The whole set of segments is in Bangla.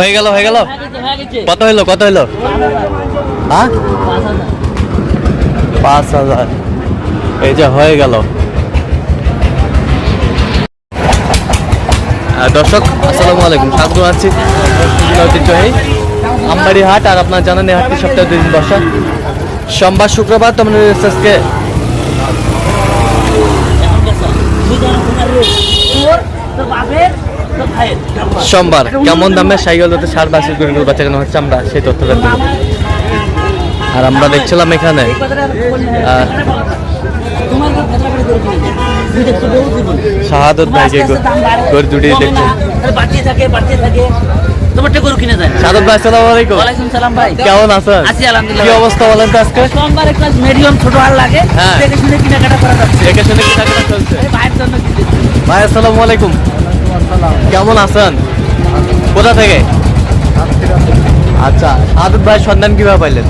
হয়ে গেল হয়ে গেল? কত হইল কত হইল? হ্যাঁ? পাঁচ হাজার। এই যে হয়ে গেল। দর্শক, আসসালামু আলাইকুম। স্বাগত আছি ঐতিহ্যবাহী আমবাড়ি হাট আর আপনার জানেন এই হাটটি সপ্তাহে দুই দিন বসা। সোমবার, শুক্রবার তো আমাদের আজকে সোমবার কেমন দামে সাইকেল হতে সার বাসের গরুগুলো বাচ্চা কেন হচ্ছে আমরা সেই তথ্যটা দেবো। আর আমরা দেখছিলাম এখানে শাহাদত ভাইকে গরু দুটি দেখছি। তোমারটা গরু কিনে যায় ভাই আসসালামু আলাইকুম। ওয়ালাইকুম সালাম ভাই কেমন আছেন? আছি আলহামদুলিল্লাহ কি অবস্থা বলেন তো আজকে? সোমবার একটা মিডিয়াম ছোট আর লাগে। দেখে শুনে কেনাকাটা করা যাচ্ছে। দেখে শুনে কি টাকা চলছে ভাইয়ের জন্য ভাই আসসালামু আলাইকুম। কেমন আছেন? কোথা থেকে? আচ্ছা আদত ভাই সন্ধান কীভাবে পাইলেন?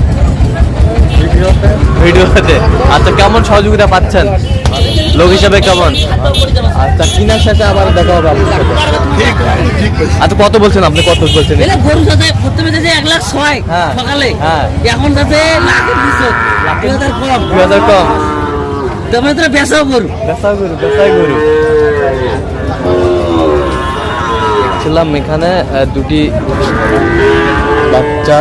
ভিডিওতে। আচ্ছা কেমন সহযোগিতা পাচ্ছেন? লোক হিসাবে কেমন? আচ্ছা কিনার সাথে আবার দেখা হবে আপনার সাথে। আচ্ছা কত বলছেন আপনি? কত বলছেন? গরু প্রথমে যাতে এক লাখ ছয় হ্যাঁ। সকালে হ্যাঁ। এখন দুই হাজার কম। দুই হাজার কম। তবে তোরা বেসাও গরু। গরু গরু। ছিলাম এখানে দুটি বাচ্চা।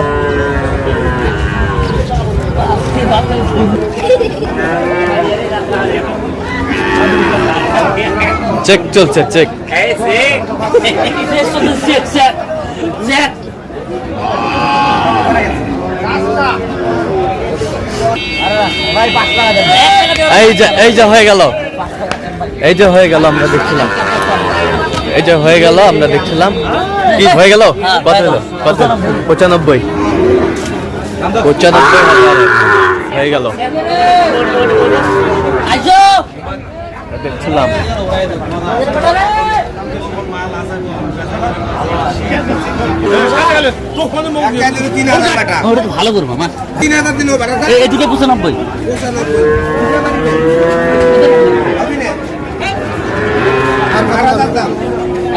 চেক চলছে, চেক। এই যে এই যে হয়ে গেল। এই যে হয়ে গেল, আমরা দেখছিলাম। এই যে হয়ে গেল আমরা দেখছিলাম। কি হয়ে গেল? কত হলো? কত পঁচানব্বই। পঁচানব্বই হাজার হয়ে গেল। দেখছিলাম। তিন হাজার টাকা ভালো মামা তিন হাজার দিন এই দুটো পঁচানব্বই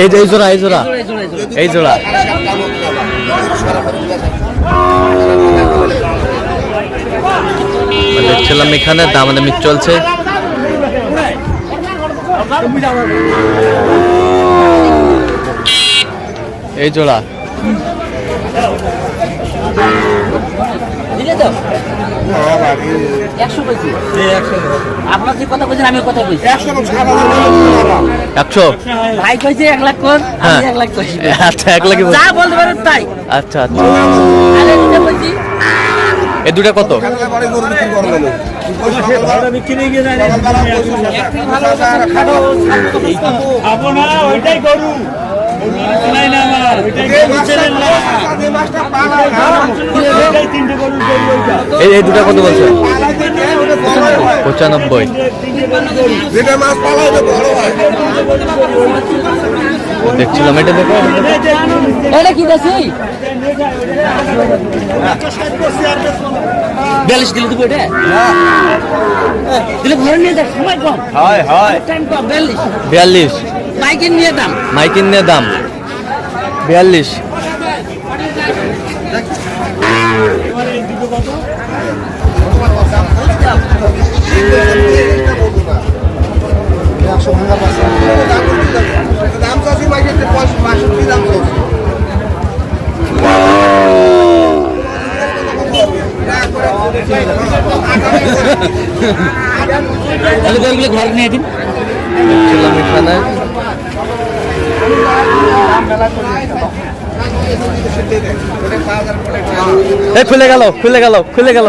এই যে এই জোড়া এই জোড়া। জোড়ে, জোড়ে, জোড়ে। এই জোড়া। দেখছিলাম এখানে দামাদামি চলছে। এই জোড়া। দিলে তো? একশো কইছি। আপনার যে কথা বলছেন আমি কথা কইছি। একশো? ভাই কইছে এক লাখ হ্যাঁ। এক লাখ কইছি। আচ্ছা এক লাখে যা বলতে পারেন তাই। আচ্ছা আচ্ছা। আরে এটা বলছি এই দুটা কত? ওইটাই গরু এই এই দুটা কত বলছে? পঁচানব্বই। হয় দেখছিলাম এটা দেখো। এটা কি দাসি বিয়াল্লিশ দিলে দেবো এটা? দিলে ঘরে নিয়ে যাক সময় কম। হয় হয়। টাইম কম বিয়াল্লিশ। বিয়াল্লিশ। বাইকের নিয়ে দাম। মাইকিন নিয়ে দাম। বিয়াল্লিশ। তাহলে গরুগুলো নিয়ে দিন। এখানে। এই খুলে গেল খুলে গেল খুলে গেল।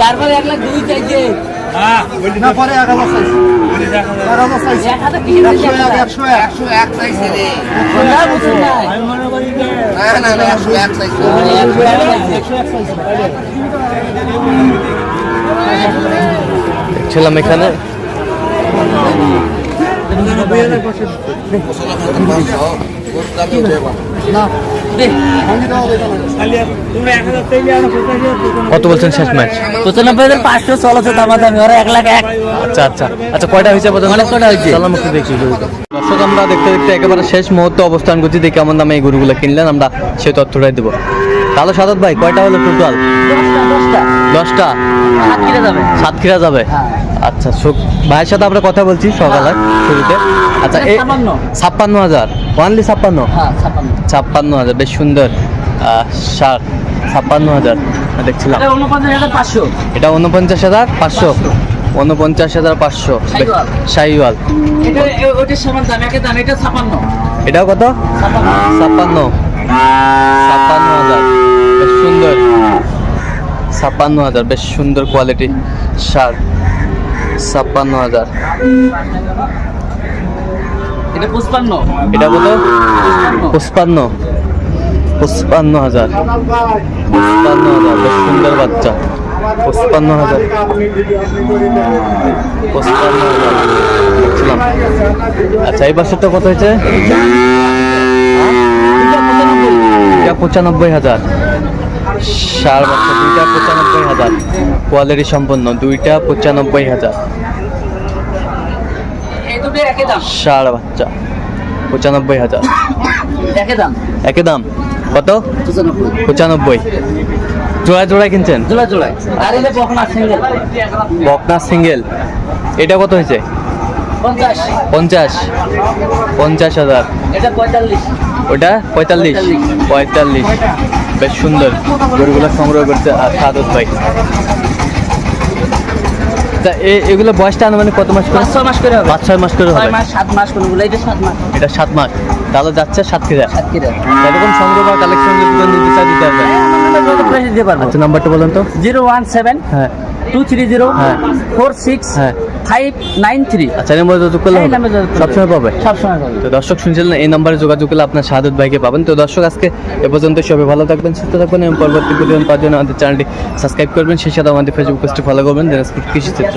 তারপরে এক লাখ দুই চাইছে। না পরে এক একশো একশো এক। না। না না। একশো এক চাইছে একশো এক চাইছে। দেখছিলাম এখানে। হাজার কত বলছেন শেষ ম্যাচ পঁচানব্বই হাজার পাঁচশো চলছে দামাদামি ওরা এক লাখ এক। আচ্ছা আচ্ছা। আচ্ছা কয়টা হয়েছে অনেক কয়টা হয়েছে। একটু দেখি। দর্শক আমরা দেখতে দেখতে একেবারে শেষ মুহূর্তে অবস্থান করছি। দেখি কেমন দামে এই গরুগুলো কিনলেন আমরা সেই তথ্যটাই দেবো। তাহলে সাদত ভাই কয়টা হলো টোটাল দশটা কিনে যাবে। সাতক্ষীরা যাবে? হ্যাঁ। আচ্ছা ভাইয়ের সাথে আমরা কথা বলছি সকালে শুরুতে। আচ্ছা এই ছাপ্পান্ন। হাজার। ওয়ানলি ছাপ্পান্ন? হ্যাঁ ছাপ্পান্ন। ছাপ্পান্ন হাজার বেশ সুন্দর। ষাট ছাপ্পান্ন হাজার। দেখছিলাম। এটা উনপঞ্চাশ হাজার পাঁচশো। উনপঞ্চাশ হাজার পাঁচশো? শাহিওয়াল। এটাও কত? ছাপ্পান্ন। ছাপ্পান্ন। হাজার। বেশ সুন্দর। ছাপ্পান্ন হাজার বেশ সুন্দর কোয়ালিটি শার্ট। ছাপ্পান্ন হাজার। এটা পুষ্পান্ন এটা কত হাজার। পুষ্পান্ন হাজার। বেশ সুন্দর বাচ্চা। পুষ্পান্ন হাজার। হাজার। আচ্ছা এই বাসেরটা কত হয়েছে? পঁচানব্বই হাজার। সার বাচ্চা, দুইটা পঁচানব্বই হাজার। কোয়ালিটি সম্পন্ন, দুইটা পঁচানব্বই হাজার। দুটো একই দাম? সার বাচ্চা পঁচানব্বই হাজার। একই দাম? একই দাম। কত? পঁচানব্বই। পঁচানব্বই। জোড়ায় কিনছেন? জোড়া জোড়ায়। আর এটা বকনা সিঙ্গেল। বকনা সিঙ্গেল। এটা কত হয়েছে? পঞ্চাশ। পঞ্চাশ। হাজার। এটা পঁয়তাল্লিশ। ওটা পঁয়তাল্লিশ? পঁয়তাল্লিশ। বেশ সুন্দর। গরুগুলো সংগ্রহ করছে আর সাদত ভাই। তা এগুলো বয়সটা আনুমানিক কত মাস করে? ছয় মাস করে হবে। পাঁচ ছয় মাস করে হবে। মাস সাত মাস কোনগুলো এটা সাত মাস। এটা সাত মাস। তাহলে যাচ্ছে সাতক্ষীরা। সাত কেজি এরকম সংগ্রহ বা কালেকশন যদি দিতে হবে দিতে পারব। আচ্ছা নাম্বারটা বলুন তো। জিরো ওয়ান সেভেন হ্যাঁ। Two three zero. Four six five nine three আচ্ছা এই নম্বরে যোগাযোগ করলে সবসময় পাবে? সবসময় পাবে। তো দর্শক শুনছিলেন এই নম্বরে যোগাযোগ করলে আপনার শাহাদত ভাইকে পাবেন। তো দর্শক আজকে এ পর্যন্ত সবাই ভালো থাকবেন সুস্থ থাকবেন এবং পরবর্তী ভিডিও পাওয়ার জন্য আমাদের চ্যানেলটি সাবস্ক্রাইব করবেন। সেই সাথে আমাদের ফেসবুক পেজটি ফলো করবেন দিনাজপুর কৃষি চিত্র